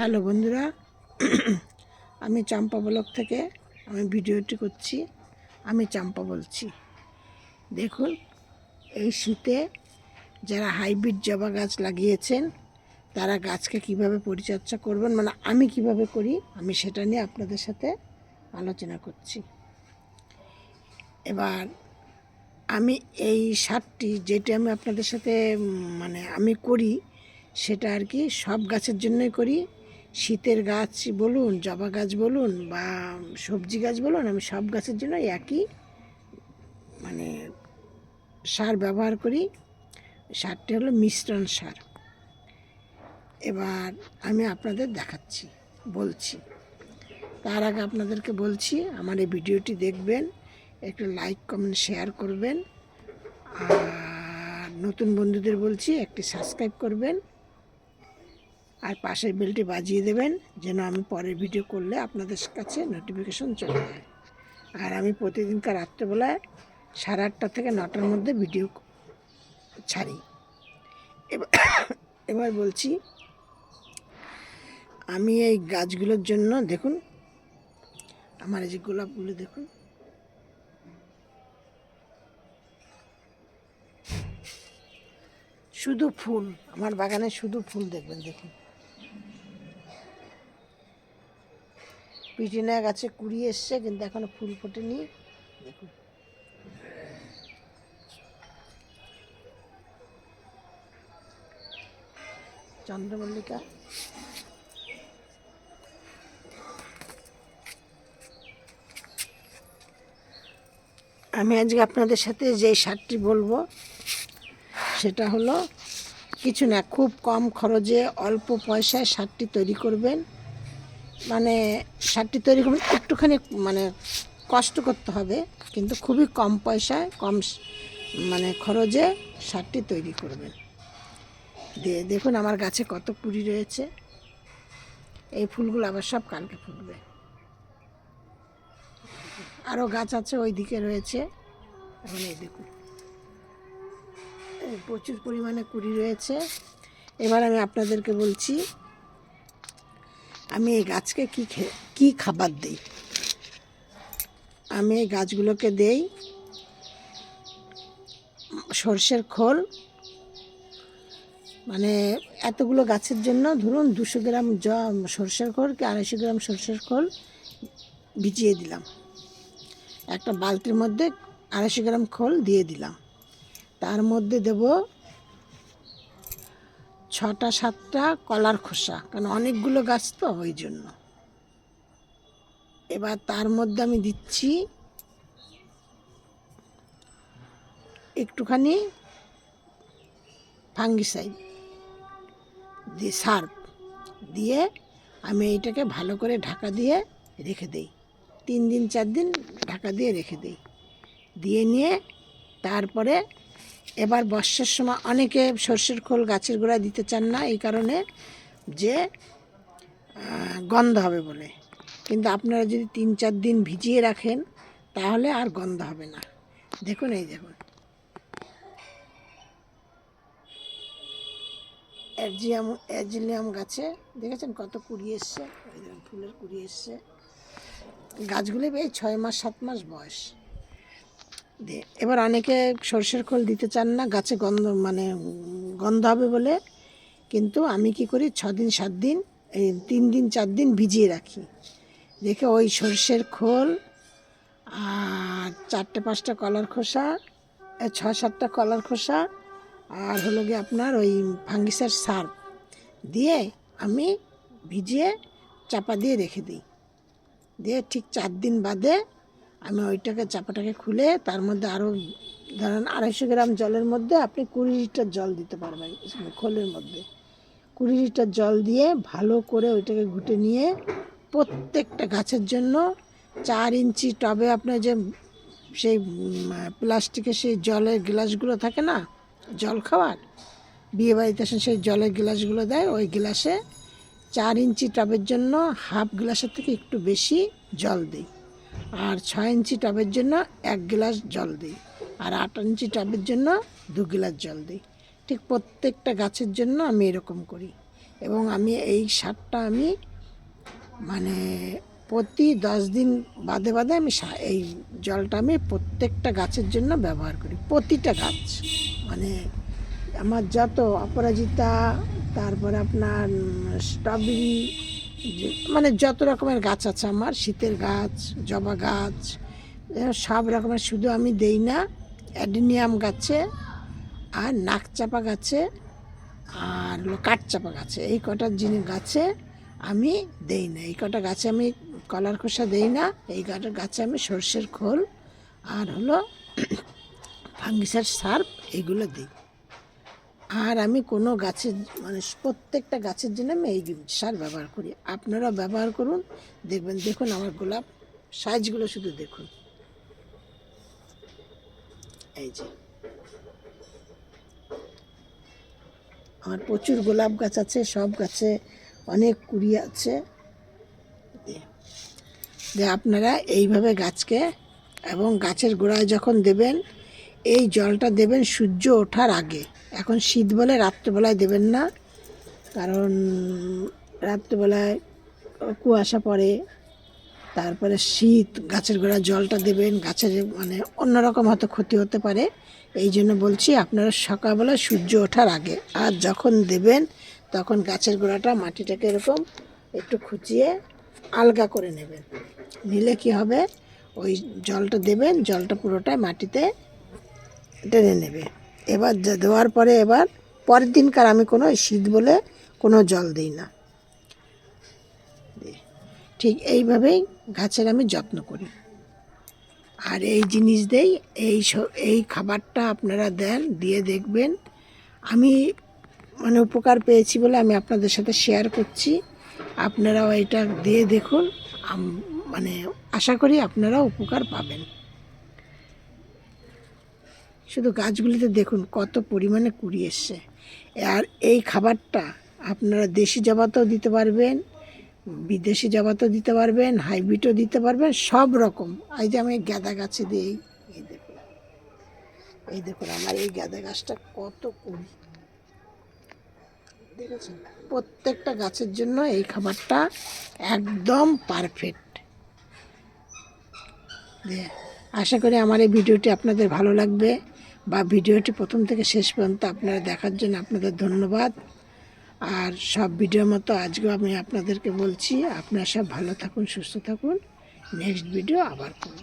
Hello বন্ধুরা, আমি চম্পা block থেকে আমি ভিডিওটি করছি, আমি চাম্পা বলছি। দেখুন, এই শীতে যারা হাইব্রিড জবা গাছ লাগিয়েছেন, তারা গাছকে কীভাবে পরিচর্যা করবেন মানে আমি কীভাবে করি, আমি সেটা নিয়ে আপনাদের সাথে আলোচনা করছি। এবার আমি এই সারটি যেটি আমি আপনাদের সাথে মানে আমি করি, সেটা আর কি সব গাছের জন্যই করি শীতের গাছ বলুন, জবা গাছ বলুন বা সবজি গাছ বলুন, আমি সব গাছের জন্য একই মানে সার ব্যবহার করি। সারটি হলো মিশ্রণ সার। এবার আমি আপনাদের দেখাচ্ছি, বলছি। তার আগে আপনাদেরকে বলছি, আমার এই ভিডিওটি দেখবেন, একটু লাইক, কমেন্ট, শেয়ার করবেন। আর নতুন বন্ধুদের বলছি, একটি সাবস্ক্রাইব করবেন। আর পাশের বেলটি বাজিয়ে দেবেন, যেন আমি পরের ভিডিও করলে আপনাদের কাছে নোটিফিকেশন চলে যায়। আর আমি প্রতিদিনকার রাত্রেবেলায় সাড়ে আটটা থেকে নটার মধ্যে ভিডিও ছাড়ি। এবার বলছি, আমি এই গাছগুলোর জন্য দেখুন, আমার এই যে গোলাপগুলো দেখুন। শুধু ফুল, আমার বাগানে শুধু ফুল দেখবেন, দেখুন। পিটিনা গাছে কুড়ি এসছে, কিন্তু এখনও ফুল ফোটেনি। দেখুন। চন্দ্রমল্লিকা। আমি আজকে আপনাদের সাথে যে সারটি বলব, সেটা হলো, কিছু না, খুব কম খরচে অল্প পয়সায় সারটি তৈরি করবেন। মানে সারটি তৈরি করবেন, একটুখানি মানে কষ্ট করতে হবে, কিন্তু খুবই কম পয়সায়, কম মানে খরচে সারটি তৈরি করবেন। দিয়ে দেখুন আমার গাছে কত কুড়ি রয়েছে। এই ফুলগুলো আবার সব কালকে ফুটবে। আরও গাছ আছে ওই দিকে রয়েছে। এখন এই দেখুন। প্রচুর পরিমাণে কুড়ি রয়েছে। এবার আমি আপনাদেরকে বলছি আমি এই গাছকে কী কী খাবার দিই? আমি এই গাছগুলোকে দেই সর্ষের খোল। মানে এতগুলো গাছের জন্য ধরুন দুশো গ্রাম জ, সর্ষের খোল কি আড়াইশো গ্রাম সর্ষের খোল ভিজিয়ে দিলাম। একটা বালতির মধ্যে আড়াইশো গ্রাম খোল দিয়ে দিলাম। তার মধ্যে দেব ছটা, সাতটা কলার খোসা, কারণ অনেকগুলো গাছ তো ওই জন্য এবার তার মধ্যে আমি দিচ্ছি একটুখানি ফাঙ্গিসাইড দিয়ে সার্ফ দিয়ে আমি এইটাকে ভালো করে ঢাকা দিয়ে রেখে দেই। তিন দিন, চার দিন ঢাকা দিয়ে রেখে দেই। দিয়ে নিয়ে তারপরে এবার বর্ষার সময় অনেকে সর্ষের খোল গাছের গোড়ায় দিতে চান না, এই কারণে যে গন্ধ হবে বলে। কিন্তু আপনারা যদি তিন চার দিন ভিজিয়ে রাখেন, তাহলে আর গন্ধ হবে না। দেখুন এই দেখুন অ্যাজিয়াম অ্যাজিলিয়াম গাছে, দেখেছেন কত কুড়ি এসছে? ফুলের কুড়ি এসছে। গাছগুলি এই ছয় মাস, সাত মাস বয়স। এবার অনেকে সর্ষের খোল দিতে চান না, গাছে গন্ধ মানে গন্ধ হবে বলে। কিন্তু আমি কি করি ছ দিন সাত দিন এই তিন দিন চার দিন ভিজিয়ে রাখি। দেখে ওই সর্ষের খোল আর চারটে, পাঁচটা কলার খোসা ছ, সাতটা কলার খোসা আর হলো গিয়ে আপনার ওই ফাঙ্গিসার সার্ফ দিয়ে আমি ভিজিয়ে চাপা দিয়ে রেখে দিই। দিয়ে ঠিক চার দিন বাদে আমি ওইটাকে চাপাটাকে খুলে তার মধ্যে আরও ধরেন আড়াইশো গ্রাম জলের মধ্যে আপনি কুড়ি লিটার জল দিতে পারবেন খোলের মধ্যে। কুড়ি লিটার জল দিয়ে ভালো করে ওইটাকে ঘুটে নিয়ে প্রত্যেকটা গাছের জন্য চার ইঞ্চি টবে আপনার যে সেই প্লাস্টিকের সেই জলের গ্লাসগুলো থাকে না, জল খাওয়ার, বিয়ে বাড়িতে আসেন সেই জলের গ্লাসগুলো দেয়, ওই গ্লাসে চার ইঞ্চি টবের জন্য হাফ গ্লাসের থেকে একটু বেশি জল দিই। আর ছয় ইঞ্চি টবের জন্য এক গ্লাস জল দিই। আর আট ইঞ্চি টবের জন্য দু গ্লাস জল দিই। ঠিক প্রত্যেকটা গাছের জন্য আমি এরকম করি। এবং আমি এই সারটা আমি মানে প্রতি দশ দিন বাদে বাদে আমি এই জলটা আমি প্রত্যেকটা গাছের জন্য ব্যবহার করি। প্রতিটা গাছ। মানে আমার যত অপরাজিতা, তারপরে আপনার স্ট্রবেরি মানে যত রকমের গাছ আছে আমার, শীতের গাছ, জবা গাছ সব রকমের, শুধু আমি দেই না, অ্যাডিনিয়াম গাছে আর নাকচাপা গাছে আর কাঠচাপা গাছে, এই কটা জিনিস গাছে আমি দেই না, এই কটা গাছে আমি কলার খোসা দেই না, এই কটা গাছে আমি সর্ষের খোল আর হলো ফাঙ্গিসার সার্ফ, এগুলো দিই। আর আমি কোনো গাছের মানে প্রত্যেকটা গাছের জন্য আমি এই সার ব্যবহার করি। আপনারা ব্যবহার করুন, দেখবেন, দেখুন আমার গোলাপ, সাইজগুলো শুধু দেখুন। এই যে। আমার প্রচুর গোলাপ গাছ আছে, সব গাছে অনেক কুড়ি আছে। দিয়ে আপনারা এইভাবে গাছকে এবং গাছের গোড়ায় যখন দেবেন, এই জলটা দেবেন সূর্য ওঠার আগে। এখন শীত বলে রাত্রেবেলায় দেবেন না। কারণ রাত্রেবেলায় কুয়াশা পড়ে, তারপরে শীত, গাছের গোড়ায় জলটা দেবেন, গাছের মানে অন্যরকম হয়তো ক্ষতি হতে পারে। এই জন্য বলছি, আপনারা সকালবেলা সূর্য ওঠার আগে, আর যখন দেবেন, তখন গাছের গোড়াটা মাটিটাকে এরকম একটু খুঁচিয়ে আলগা করে নেবেন। নিলে কি হবে? ওই জলটা দেবেন, জলটা পুরোটাই মাটিতে টেনে নেবে। এবার দেওয়ার পরে এবার পরের দিনকার আমি কোনো শীত বলে কোনো জল দিই না। ঠিক এইভাবেই গাছের আমি যত্ন করি। আর এই জিনিস দেই, এই এই খাবারটা আপনারা দেন, দিয়ে দেখবেন। আমি মানে উপকার পেয়েছি বলে আমি আপনাদের সাথে শেয়ার করছি। আপনারাও এটা দিয়ে দেখুন। মানে আশা করি আপনারা উপকার পাবেন। শুধু গাছগুলিতে দেখুন কত পরিমাণে কুড়ি এসছে। আর এই খাবারটা আপনারা দেশি জবাতেও দিতে পারবেন, বিদেশি জবাতেও দিতে পারবেন, হাইব্রিডও দিতে পারবেন, সব রকম। এই যে আমি গাঁদা গাছে দিই, এই দেখুন। এই দেখুন আমার এই গাঁদা গাছটা কত কুড়ি। দেখেছেন? প্রত্যেকটা গাছের জন্য এই খাবারটা একদম পারফেক্ট। আশা করি আমার এই ভিডিওটি আপনাদের ভালো লাগবে। বা ভিডিওটি প্রথম থেকে শেষ পর্যন্ত আপনারা দেখার জন্য আপনাদের ধন্যবাদ। আর সব ভিডিও মতো আজকেও আমি আপনাদেরকে বলছি, আপনারা সব ভালো থাকুন, সুস্থ থাকুন। নেক্সট ভিডিও আবার করব।